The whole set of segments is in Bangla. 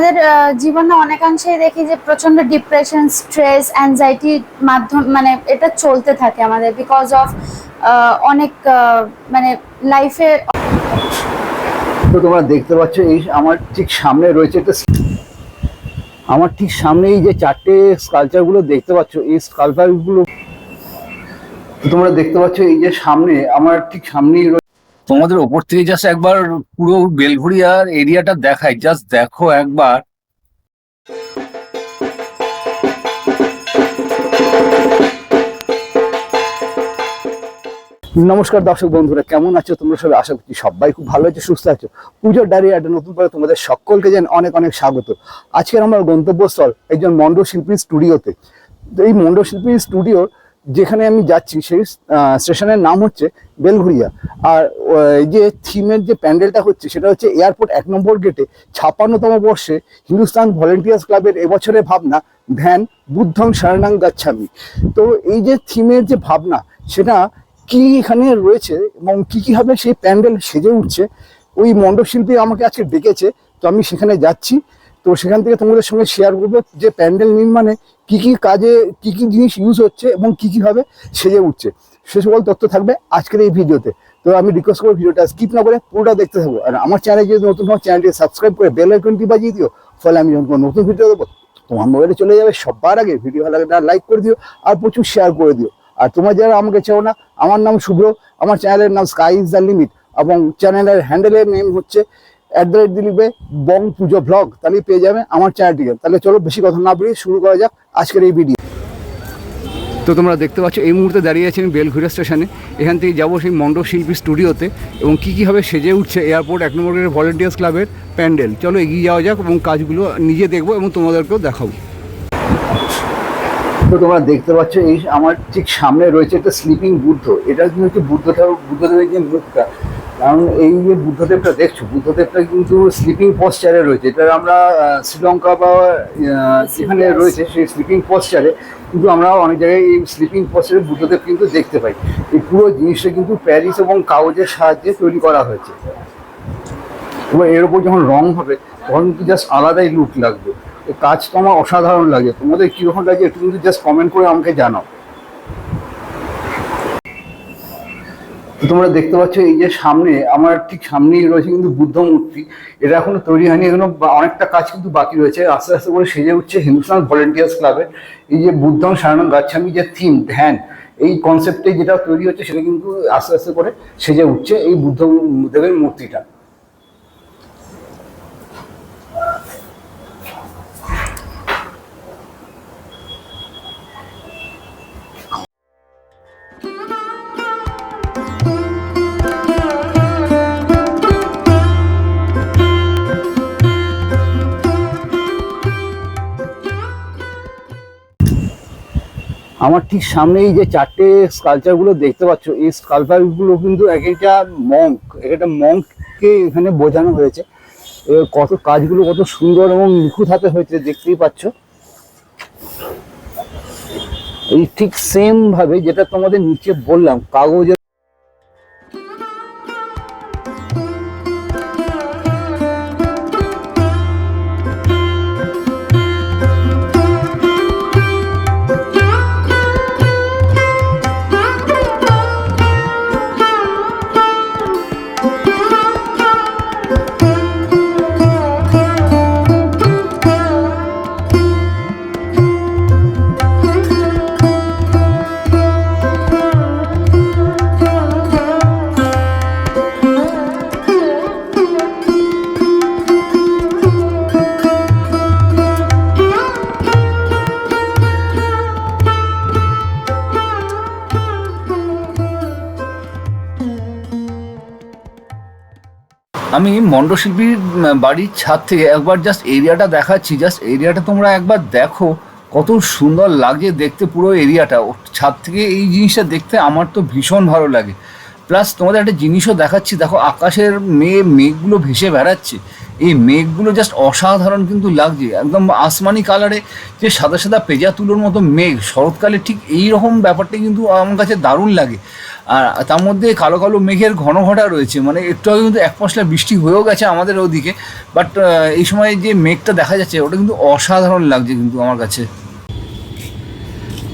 আমাদের জীবনে অনেকাংশেই দেখি যে প্রচণ্ড ডিপ্রেশন স্ট্রেস অ্যাংজাইটির মাধ্যম মানে এটা চলতে থাকে আমাদের বিকজ অফ অনেক মানে লাইফে তো তোমরা দেখতে পাচ্ছ এই আমার ঠিক সামনে রয়েছে একটা আমার ঠিক সামনে এই যে চারটে স্কালচারগুলো দেখতে পাচ্ছ, এই স্কালচারগুলো তো তোমরা দেখতে পাচ্ছ এই যে সামনে, আমার ঠিক সামনেই তোমাদের ওপর থেকে জাস্ট একবার পুরো বেলঘড়িয়ার এরিয়াটা দেখাই। জাস্ট দেখো একবার। নমস্কার দর্শক বন্ধুরা, কেমন আছো তোমরা সবাই? আশা করছি সবাই খুব ভালো আছে, সুস্থ আছো। পুজোর ডায়রি একটা নতুন করে তোমাদের সকলকে যেন অনেক অনেক স্বাগত। আজকের আমার গন্তব্যস্থল একজন মন্ড শিল্পী স্টুডিওতে এই মন্ড শিল্পী স্টুডিওর যেখানে আমি যাচ্ছি, সেই স্টেশনের নাম হচ্ছে বেলঘুরিয়া আর এই যে থিমের যে প্যান্ডেলটা হচ্ছে, সেটা হচ্ছে এয়ারপোর্ট এক নম্বর গেটে ছাপ্পান্নতম বর্ষে হিন্দুস্তান ভলেন্টিয়ার্স ক্লাবের এবছরের ভাবনা, ভ্যান বুদ্ধং শরণাং গাচ্ছামি। তো এই যে থিমের যে ভাবনা, সেটা কি এখানে রয়েছে এবং কী কীভাবে সেই প্যান্ডেল সেজে উঠছে, ওই মণ্ডপশিল্পী আমাকে আজকে ডেকেছে, তো আমি সেখানে যাচ্ছি। তো সেখান থেকে তোমাদের সঙ্গে শেয়ার করব যে প্যান্ডেল নির্মাণে কি কি কাজে, কি কি জিনিস ইউজ হচ্ছে এবং কি কি ভাবে সেজে উঠছে। সে সকল তথ্য থাকবে আজকের এই ভিডিওতে তো। আমি রিকোয়েস্ট করব ভিডিওটা স্কিপ না করে পুরোটা দেখতে থাকব আর আমার চ্যানেল যদি নতুন হয় চ্যানেলটি সাবস্ক্রাইব করে বেল আইকনটি বাজিয়ে দিও। ফলে আমি যখন কোনো নতুন ভিডিও দেবো, তোমার মোবাইলে চলে যাবে সবার আগে। ভিডিও ভালো লাগলে লাইক করে দিও আর প্রচুর শেয়ার করে দিও। আর তোমার যারা আমাকে চাও না, আমার নাম শুভ্র। আমার চ্যানেলের নাম স্কাই ইজ দ্য লিমিট এবং চ্যানেলের হ্যান্ডেলের নেম হচ্ছে অ্যাট দ্য রেট দিলিপে বং পুজো ব্লগ তাহলে পেয়ে যাবে আমার চ্যানেলটিকে তাহলে চলো বেশি কথা না বলি শুরু করা যাক আজকের এই ভিডিও তো তোমরা দেখতে পাচ্ছ এই মুহূর্তে দাঁড়িয়ে আছি আমি বেলঘুরিয়া স্টেশনে। এখান থেকে যাব সেই মণ্ডপ শিল্পী স্টুডিওতে এবং কী কীভাবে সেজে উঠছে এয়ারপোর্ট এক নম্বর গেটের ভলেন্টিয়ার্স ক্লাবের প্যান্ডেল। চলো এগিয়ে যাওয়া যাক এবং কাজগুলো নিজে দেখব এবং তোমাদেরকেও দেখাবো। তো তোমরা দেখতে পাচ্ছ এই আমার ঠিক সামনে রয়েছে একটা স্লিপিং বুদ্ধ। এটা কিন্তু হচ্ছে বুদ্ধটা বুদ্ধদেবের যে মুখটা কারণ এই যে বুদ্ধদেবটা দেখছ বুদ্ধদেবটা কিন্তু স্লিপিং পশ্চারে রয়েছে। এটা আমরা শ্রীলঙ্কা বা যেখানে রয়েছে সেই স্লিপিং পশ্চারে কিন্তু আমরা অনেক জায়গায় এই স্লিপিং পশ্চারে বুদ্ধদেব কিন্তু দেখতে পাই। এই পুরো জিনিসটা কিন্তু প্যারিস এবং কাগজের সাহায্যে তৈরি করা হয়েছে। এবং এর উপর যখন রং হবে তখন কিন্তু জাস্ট আলাদাই লুক লাগবে। কাজ কাজটা আমার অসাধারণ লাগে। তোমাদের কীরকম লাগে একটু কিন্তু জাস্ট কমেন্ট করে আমাকে জানাও। তোমরা দেখতে পাচ্ছ এই যে সামনে, আমার ঠিক সামনেই রয়েছে কিন্তু বুদ্ধ মূর্তি। এটা এখনও তৈরি হয়নি এখনও অনেকটা কাজ কিন্তু বাকি রয়েছে। আস্তে আস্তে করে সেজে উঠছে হিন্দুস্তান ভলেন্টিয়ার্স ক্লাবের এই যে বুদ্ধম সারানো গাচ্ছামি যে থিম, ধ্যান, এই কনসেপ্টে যেটা তৈরি হচ্ছে সেটা কিন্তু আস্তে আস্তে করে সেজে উঠছে এই বুদ্ধ দেবের মূর্তিটা। আমার ঠিক সামনে এই যে চারটে স্কালচারগুলো দেখতে পাচ্ছ, এই স্কালচারগুলো কিন্তু এক একটা মঙ্ক এক একটা মঙ্ককে এখানে বোঝানো হয়েছে। কত কাজগুলো কত সুন্দর এবং নিখুঁত হাতে হয়েছে, দেখতেই পাচ্ছ। এই ঠিক সেম ভাবে যেটা তোমাদের নিচে বললাম, কাগজের আমি মণ্ডশিল্পীর বাড়ির ছাদ থেকে একবার জাস্ট এরিয়াটা দেখাচ্ছি জাস্ট এরিয়াটা তোমরা একবার দেখো। কত সুন্দর লাগে দেখতে পুরো এরিয়াটা ছাদ থেকে এই জিনিসটা দেখতে আমার তো ভীষণ ভালো লাগে। প্লাস তোমাদের একটা জিনিসও দেখাচ্ছি, দেখো আকাশের মেয়ে মেঘগুলো ভেসে বেড়াচ্ছে। এই মেঘগুলো জাস্ট অসাধারণ কিন্তু লাগছে। একদম আসমানি কালারে যে সাদা সাদা পেঁজা তুলোর মতো মেঘ। শরৎকালে ঠিক এই রকম ব্যাপারটা কিন্তু আমার কাছে দারুণ লাগে। আর তার মধ্যে কালো কালো মেঘের ঘন ঘটা রয়েছে। মানে একটু আগে কিন্তু এক পশলা বৃষ্টি হয়েও গেছে আমাদের ওদিকে। বাট এই সময় যে মেঘটা দেখা যাচ্ছে, ওটা কিন্তু অসাধারণ লাগছে কিন্তু আমার কাছে।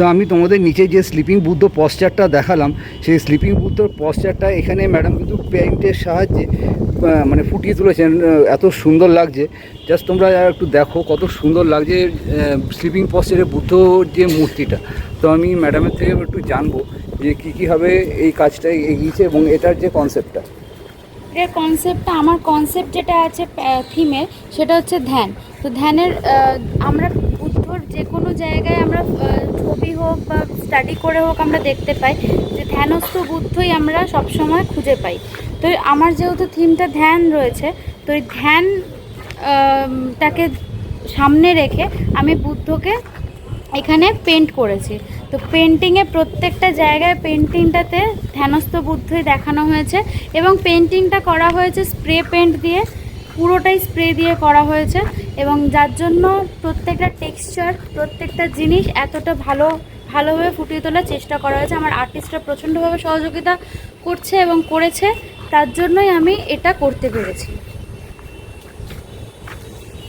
তো আমি তোমাদের নিচে যে স্লিপিং বুদ্ধ পশ্চারটা দেখালাম, সেই স্লিপিং বুদ্ধর পশ্চারটা এখানে ম্যাডাম কিন্তু পেইন্টের সাহায্যে মানে ফুটিয়ে তুলেছেন এত সুন্দর লাগছে। জাস্ট তোমরা একটু দেখো কত সুন্দর লাগছে স্লিপিং পশ্চারে বুদ্ধ যে মূর্তিটা। তো আমি ম্যাডামের থেকে একটু জানব যে কী কীভাবে এই কাজটা এগিয়েছে এবং এটার যে কনসেপ্টটা এর কনসেপ্টটা আমার কনসেপ্ট যেটা আছে থিমে সেটা হচ্ছে ধ্যান। তো ধ্যানের আমরা যে কোনো জায়গায় আমরা ছবি হোক বা স্টাডি করে হোক আমরা দেখতে পাই যে ধ্যানস্থ বুদ্ধই আমরা সবসময় খুঁজে পাই। তো আমার যেহেতু থিমটা ধ্যান রয়েছে, তো এই ধ্যান টাকে সামনে রেখে আমি বুদ্ধকে এখানে পেন্ট করেছি। তো পেন্টিংয়ে প্রত্যেকটা জায়গায় পেন্টিংটাতে ধ্যানস্থ বুদ্ধই দেখানো হয়েছে এবং পেন্টিংটা করা হয়েছে স্প্রে পেন্ট দিয়ে। পুরোটাই স্প্রে দিয়ে করা হয়েছে এবং যার জন্য প্রত্যেকটা টেক্সচার প্রত্যেকটা জিনিস এতটা ভালো, ভালোভাবে ফুটিয়ে তোলার চেষ্টা করা হয়েছে। আমার আর্টিস্টরা প্রচণ্ডভাবে সহযোগিতা করছে এবং করেছে, তার জন্যই আমি এটা করতে পেরেছি।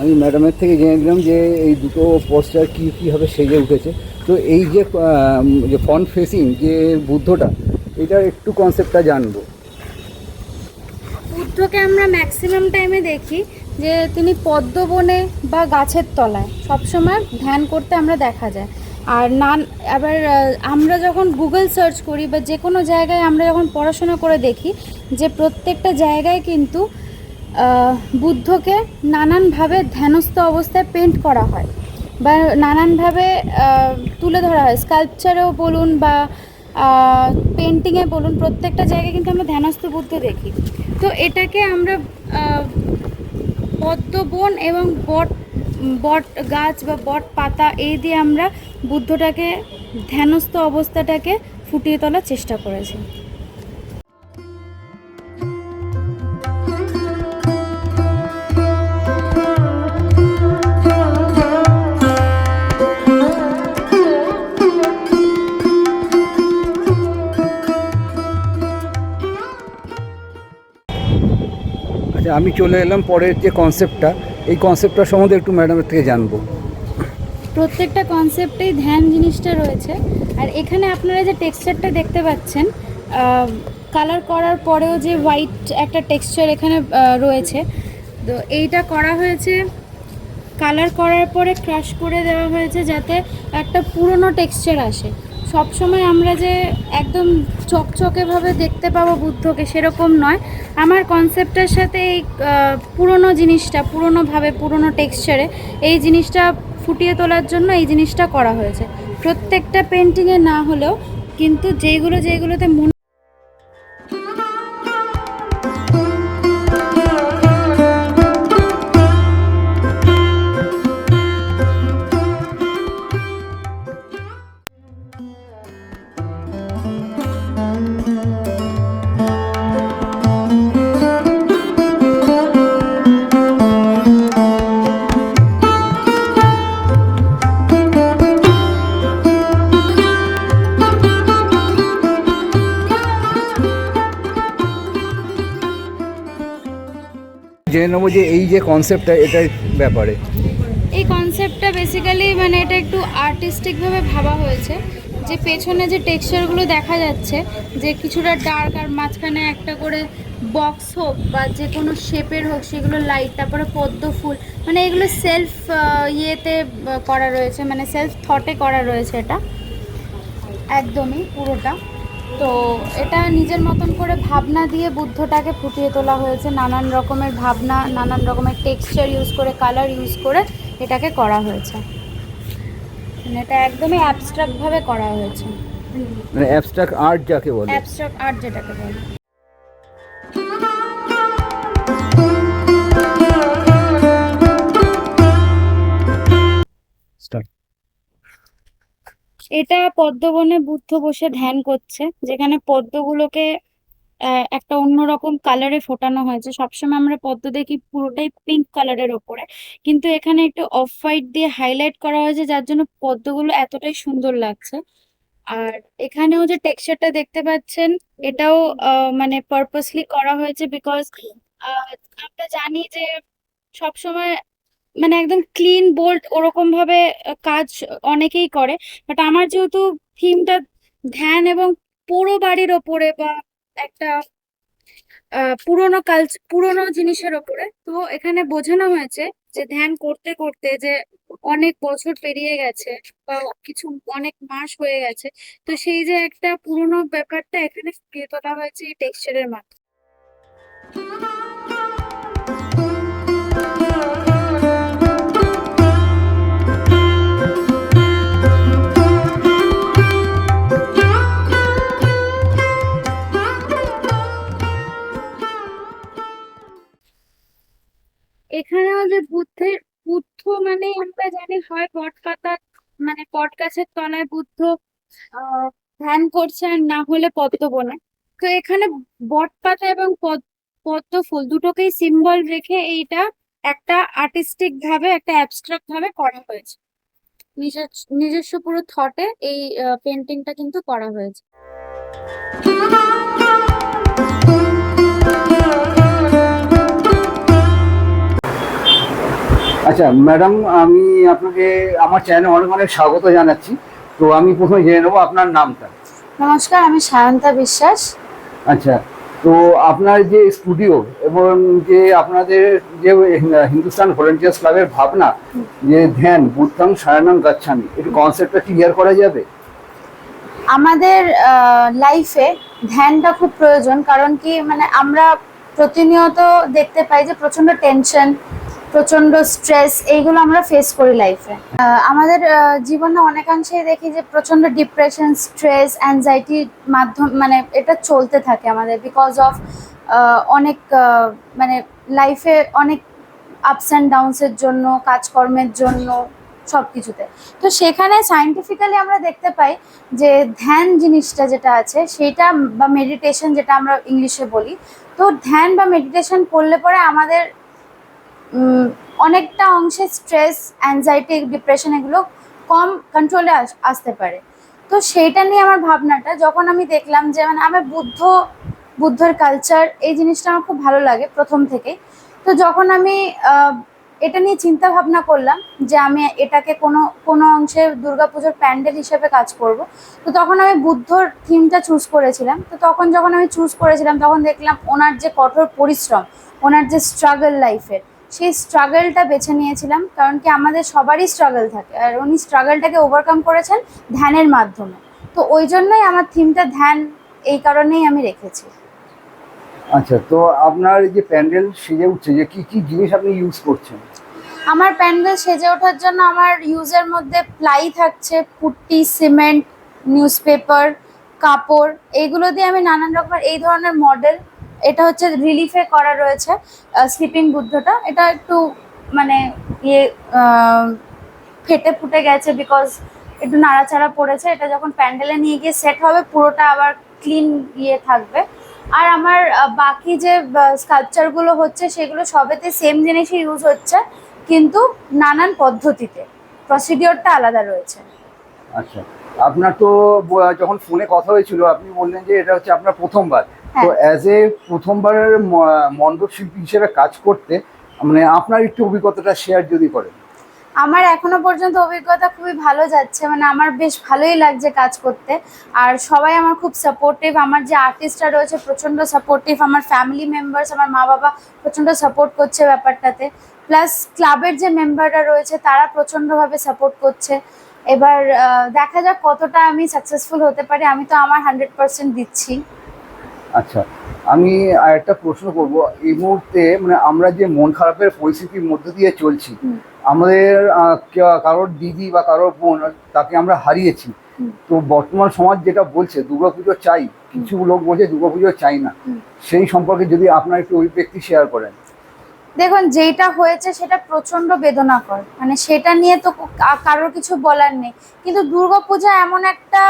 আমি ম্যাডামের থেকে জেনে নিলাম যে এই দুটো পোস্টার কী কীভাবে সেজে উঠেছে। তো এই যে ফ্রন্ট ফেসিং যে বুদ্ধটা, এটার একটু কনসেপ্টটা জানব। বুদ্ধকে আমরা ম্যাক্সিমাম টাইমে দেখি যে তিনি পদ্মবনে বা গাছের তলায় সবসময় ধ্যান করতে আমরা দেখা যায়। আর নান, আবার আমরা যখন গুগল সার্চ করি বা যে কোনো জায়গায় আমরা যখন পড়াশোনা করে দেখি যে প্রত্যেকটা জায়গায় কিন্তু বুদ্ধকে নানানভাবে ধ্যানস্থ অবস্থায় পেন্ট করা হয় বা নানানভাবে তুলে ধরা হয়। স্কাল্পচারেও বলুন বা পেন্টিংয়ে বলুন, প্রত্যেকটা জায়গায় কিন্তু আমরা ধ্যানস্থ বুদ্ধ দেখি। তো এটাকে আমরা পদ্ম বন এবং বট বট গাছ বা বট পাতা এই দিয়ে আমরা বুদ্ধটাকে ধ্যানস্থ অবস্থাটাকে ফুটিয়ে তোলার চেষ্টা করেছি। আমি চলে এলাম পরের যে কনসেপ্টটা এই কনসেপ্টটা সম্বন্ধে একটু ম্যাডামের থেকে জানব। প্রত্যেকটা কনসেপ্টেই ধ্যান জিনিসটা রয়েছে। আর এখানে আপনারা যে টেক্সচারটা দেখতে পাচ্ছেন কালার করার পরেও যে হোয়াইট একটা টেক্সচার এখানে রয়েছে। তো এইটা করা হয়েছে কালার করার পরে ক্রাশ করে দেওয়া হয়েছে যাতে একটা পুরনো টেক্সচার আসে। সবসময় আমরা যে একদম চকচকেভাবে দেখতে পাবো বুদ্ধকে সেরকম নয়। আমার কনসেপ্টের সাথে এই পুরনো জিনিসটা, পুরনোভাবে, পুরনো টেক্সচারে এই জিনিসটা ফুটিয়ে তোলার জন্য এই জিনিসটা করা হয়েছে। প্রত্যেকটা পেন্টিংয়ে না হলেও কিন্তু যেগুলো যেগুলোতে মনে জেনে নেব যে এই যে কনসেপ্টটা এটার ব্যাপারে। এই কনসেপ্টটা বেসিক্যালি মানে এটা একটু আর্টিস্টিকভাবে ভাবা হয়েছে। যে পেছনে যে টেক্সচারগুলো দেখা যাচ্ছে, যে কিছুটা ডার্ক আর মাঝখানে একটা করে বক্স হোক বা যে কোনো শেপের হোক, সেগুলো লাইট তারপরে পদ্ম ফুল মানে এগুলো সেলফ ইয়েতে করা রয়েছে মানে সেলফ থটে করা রয়েছে এটা। একদমই, পুরোটা। তো এটা নিজের মতন করে ভাবনা দিয়ে বুদ্ধটাকে ফুটিয়ে তোলা হয়েছে। নানান রকমের ভাবনা নানান রকমের টেক্সচার ইউজ করে কালার ইউজ করে এটাকে করা হয়েছে। মানে এটা একদমই অ্যাবস্ট্রাক্টভাবে করা হয়েছে। মানে অ্যাবস্ট্রাক্ট আর্ট যাকে বলে। অ্যাবস্ট্রাক্ট আর্ট যেটাকে বলে। এটা পদ্মবনে বুদ্ধ বসে ধ্যান করছে, যেখানে পদ্মগুলোকে একটা অন্যরকম কালারে ফোটানো হয়েছে সবসময় আমরা পদ্ম দেখি পুরোটাই পিঙ্ক কালারের ওপরে। কিন্তু এখানে একটু অফ হোয়াইট দিয়ে হাইলাইট করা হয়েছে, যার জন্য পদ্মগুলো এতটাই সুন্দর লাগছে। আর এখানেও যে টেক্সচারটা দেখতে পাচ্ছেন, এটাও মানে পারপাসলি করা হয়েছে বিকজ আমরা জানি যে সবসময় মানে একদম ক্লিন বোল্ড ওরকম ভাবে কাজ অনেকেই করে। বাট আমার যেহেতু থিমটা ধ্যান এবং পুরো বাড়ির ওপরে বা একটা পুরোনো কালচার পুরোনো জিনিসের ওপরে, তো এখানে বোঝানো হয়েছে যে ধ্যান করতে করতে যে অনেক বছর পেরিয়ে গেছে বা কিছু অনেক মাস হয়ে গেছে, তো সেই যে একটা পুরোনো ব্যাপারটা এখানে ফুটিয়ে তোলা হয়েছে এই টেক্সচারের মাধ্যমে। এখানেও যে বুদ্ধের, বুদ্ধ মানে আমরা জানি হয় বট পাতা মানে বট গাছের তলায় বুদ্ধ ধ্যান করছে আর না হলে পদ্ম বনে। তো এখানে বট পাতা এবং পদ- পদ্ম ফুল দুটোকেই সিম্বল রেখে এইটা একটা আর্টিস্টিক ভাবে, একটা অ্যাবস্ট্রাক্ট ভাবে করা হয়েছে। নিজস্ব পুরো থটে এই পেন্টিংটা কিন্তু করা হয়েছে। আচ্ছা ম্যাডাম আমি আপনাকে আমার চ্যানেলে অনেক অনেক স্বাগত জানাচ্ছি। তো আমি প্রথমে জেনে নেব আপনার নামটা। নমস্কার আমি সায়ন্তা বিশ্বাস। আচ্ছা তো আপনার যে স্টুডিও এবং যে আপনাদের যে হিন্দুস্তান ভলেন্টিয়ার্স ক্লাবের ভাবনা যে ধ্যান বুদ্ধাং সায়নাং গাচ্ছামি একটু কনসেপ্টটা ক্লিয়ার করা যাবে? আমাদের লাইফে ধ্যানটা খুব প্রয়োজন কারণ কি মানে আমরা প্রতিনিয়ত দেখতে পাই যে প্রচণ্ড টেনশন প্রচণ্ড স্ট্রেস এইগুলো আমরা ফেস করি লাইফে আমাদের জীবনে অনেকাংশেই দেখি যে প্রচণ্ড ডিপ্রেশন স্ট্রেস অ্যাংজাইটির মাধ্যম মানে এটা চলতে থাকে আমাদের বিকজ অফ অনেক মানে লাইফে অনেক আপস অ্যান্ড ডাউনসের জন্য, কাজকর্মের জন্য সব কিছুতে তো সেখানে সায়েন্টিফিক্যালি আমরা দেখতে পাই যে ধ্যান জিনিসটা যেটা আছে, সেটা বা মেডিটেশন যেটা আমরা ইংলিশে বলি, তো ধ্যান বা মেডিটেশন করলে পরে আমাদের অনেকটা অংশে স্ট্রেস অ্যাংজাইটি ডিপ্রেশন এগুলো কম কন্ট্রোলে আসতে পারে। তো সেইটা নিয়ে আমার ভাবনাটা, যখন আমি দেখলাম যে মানে আমার বুদ্ধ, বুদ্ধর কালচার এই জিনিসটা আমার খুব ভালো লাগে প্রথম থেকেই তো যখন আমি এটা নিয়ে চিন্তা ভাবনা করলাম যে, আমি এটাকে কোনো কোনো অংশে দুর্গাপুজোর প্যান্ডেল হিসেবে কাজ করব, তো তখন আমি বুদ্ধর থিমটা চুজ করেছিলাম। তো তখন যখন আমি চুজ করেছিলাম, তখন দেখলাম ওনার যে কঠোর পরিশ্রম, ওনার যে স্ট্রাগল লাইফের সেই স্ট্রাগলটা বেছে নিয়েছিলাম কারণ কি আমাদের সবারই স্ট্রাগল থাকে। আর উনি স্ট্রাগলটাকে ওভারকাম করেছেন ধ্যানের মাধ্যমে। তো ওই জন্যই আমার থিমটা ধ্যান এই কারণেই আমি রেখেছি। আচ্ছা তো আপনার যে প্যান্ডেল সেজে উঠছে যে কি কি জিনিস আপনি ইউজ করছেন? আমার প্যান্ডেল সেজে ওঠার জন্য আমার ইউজের মধ্যে প্লাই থাকছে পুট্টি সিমেন্ট নিউজ পেপার কাপড় এইগুলো দিয়ে আমি নানান রকমের এই ধরনের মডেল এটা হচ্ছে রিলিফে করা রয়েছে স্লিপিং বুদ্ধটা। এটা একটু মানে ইয়ে ফেটে ফুটে গেছে বিকজ একটু নাড়াচাড়া পড়েছে। এটা যখন প্যান্ডেলে নিয়ে গিয়ে সেট হবে, পুরোটা আবার ক্লিন ইয়ে থাকবে। আর আমার বাকি যে স্কাল্পচারগুলো হচ্ছে, সেগুলো সবেতে সেম জিনিসই ইউজ হচ্ছে, কিন্তু নানান পদ্ধতিতে। প্রসিডিওরটা আলাদা রয়েছে। আচ্ছা। আপনার তো যখন ফোনে কথা হয়েছিল, আপনি বললেন যে এটা হচ্ছে আপনার প্রথমবার। তো হ্যাঁ। অ্যাজ এ প্রথমবারের মণ্ডপ শিল্পী হিসেবে কাজ করতে মানে আপনার একটু অভিজ্ঞতাটা শেয়ার যদি করেন। আমার এখনও পর্যন্ত অভিজ্ঞতা খুবই ভালো যাচ্ছে মানে আমার বেশ ভালোই লাগছে কাজ করতে। আর সবাই আমার খুব সাপোর্টিভ আমার যে আর্টিস্টরা রয়েছে প্রচণ্ড সাপোর্টিভ আমার ফ্যামিলি মেম্বার্স আমার মা বাবা প্রচণ্ড সাপোর্ট করছে ব্যাপারটাতে। প্লাস ক্লাবের যে মেম্বাররা রয়েছে তারা প্রচণ্ডভাবে সাপোর্ট করছে। এবার দেখা যাক কতটা আমি সাকসেসফুল হতে পারি আমি তো আমার হান্ড্রেড পার্সেন্ট দিচ্ছি। আচ্ছা আমি আর একটা প্রশ্ন করব। এই মুহূর্তে মানে আমরা যে মন খারাপের পরিস্থিতির মধ্যে দিয়ে চলছি আমাদের কারোর দিদি বা কারোর বোন তাকে আমরা হারিয়েছি। তো বর্তমান সমাজ যেটা বলছে দুর্গাপুজো চাই কিছু লোক বলছে দুর্গাপুজো চাই না। সেই সম্পর্কে যদি আপনার একটু অভিব্যক্তি শেয়ার করেন। দেখুন যেটা হয়েছে সেটা প্রচণ্ড বেদনাকর। মানে সেটা নিয়ে তো কারোর কিছু বলার নেই। কিন্তু দুর্গাপূজা এমন একটা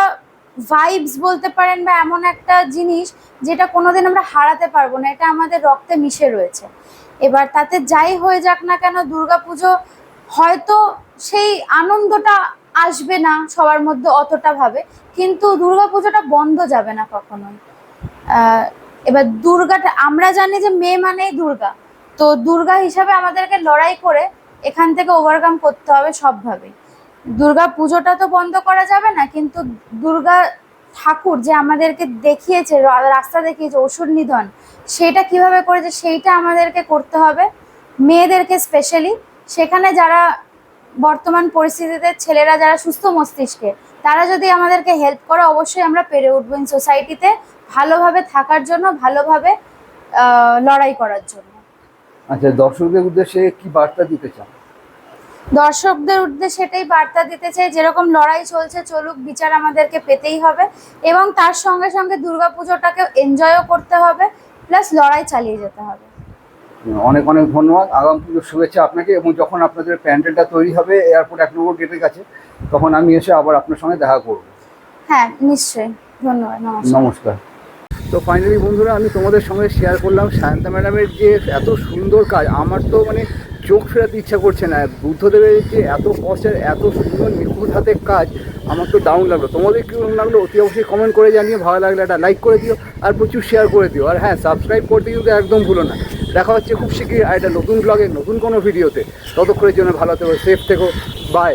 ভাইবস বলতে পারেন বা এমন একটা জিনিস যেটা কোনোদিন আমরা হারাতে পারব না, এটা আমাদের রক্তে মিশে রয়েছে। এবার তাতে যাই হয়ে যাক না কেন, দুর্গাপুজো হয়তো সেই আনন্দটা আসবে না সবার মধ্যে অতটা ভাবে, কিন্তু দুর্গাপুজোটা বন্ধ যাবে না কখনোই। এবার দুর্গাটা, আমরা জানি যে মেয়ে মানেই দুর্গা, তো দুর্গা হিসাবে আমাদেরকে লড়াই করে এখান থেকে ওভারকাম করতে হবে সবভাবেই। দুর্গা পুজোটা তো বন্ধ করা যাবে না, কিন্তু দুর্গা ঠাকুর যে আমাদেরকে দেখিয়েছে রাস্তা দেখিয়েছে, অসুর নিধন, সেটা কীভাবে করেছে সেইটা আমাদেরকে করতে হবে। মেয়েদেরকে স্পেশালি সেখানে যারা বর্তমান পরিস্থিতিতে ছেলেরা যারা সুস্থ মস্তিষ্কে, তারা যদি আমাদেরকে হেল্প করে, অবশ্যই আমরা পেরে উঠবো ইন সোসাইটিতে ভালোভাবে থাকার জন্য, ভালোভাবে লড়াই করার জন্য। আচ্ছা দর্শকদের উদ্দেশ্যে কি বার্তা দিতে চান? দর্শকদের উদ্দেশ্যে সেটাই বার্তা দিতে চাই যেরকম লড়াই চলছে চলুক বিচার আমাদেরকে পেতেই হবে এবং তার সঙ্গে সঙ্গে দুর্গাপুজোটাকে এনজয়ও করতে হবে প্লাস লড়াই চালিয়ে যেতে হবে। অনেক অনেক ধন্যবাদ। আগাম পুজোর শুভেচ্ছা আপনাকে এবং যখন আপনাদের প্যান্ডেলটা তৈরি হবে এয়ারপোর্ট এক নম্বর গেটের কাছে তখন আমি এসে আবার আপনার সঙ্গে দেখা করব। হ্যাঁ নিশ্চয়ই। ধন্যবাদ নমস্কার। নমস্কার। তো ফাইনালি বন্ধুরা আমি তোমাদের সঙ্গে শেয়ার করলাম সায়ন্তা ম্যাডামের যে এত সুন্দর কাজ আমার তো মানে চোখ ফেরাতে ইচ্ছা করছে না। বুদ্ধদেবের যে এত কষ্টের, এত সুন্দর, নিখুঁত হাতের কাজ, আমার তো দারুণ লাগল। তোমাদের কীরকম লাগল অতি অবশ্যই কমেন্ট করে জানিয়ে ভালো লাগলে একটা লাইক করে দিও আর প্রচুর শেয়ার করে দিও। আর হ্যাঁ সাবস্ক্রাইব করতে কিন্তু একদম ভুলো না। দেখা হচ্ছে খুব শীঘ্রই আর একটা নতুন ব্লগে নতুন কোনো ভিডিওতে ততক্ষণের জন্য ভালো থেকো সেফ থেকো। বাই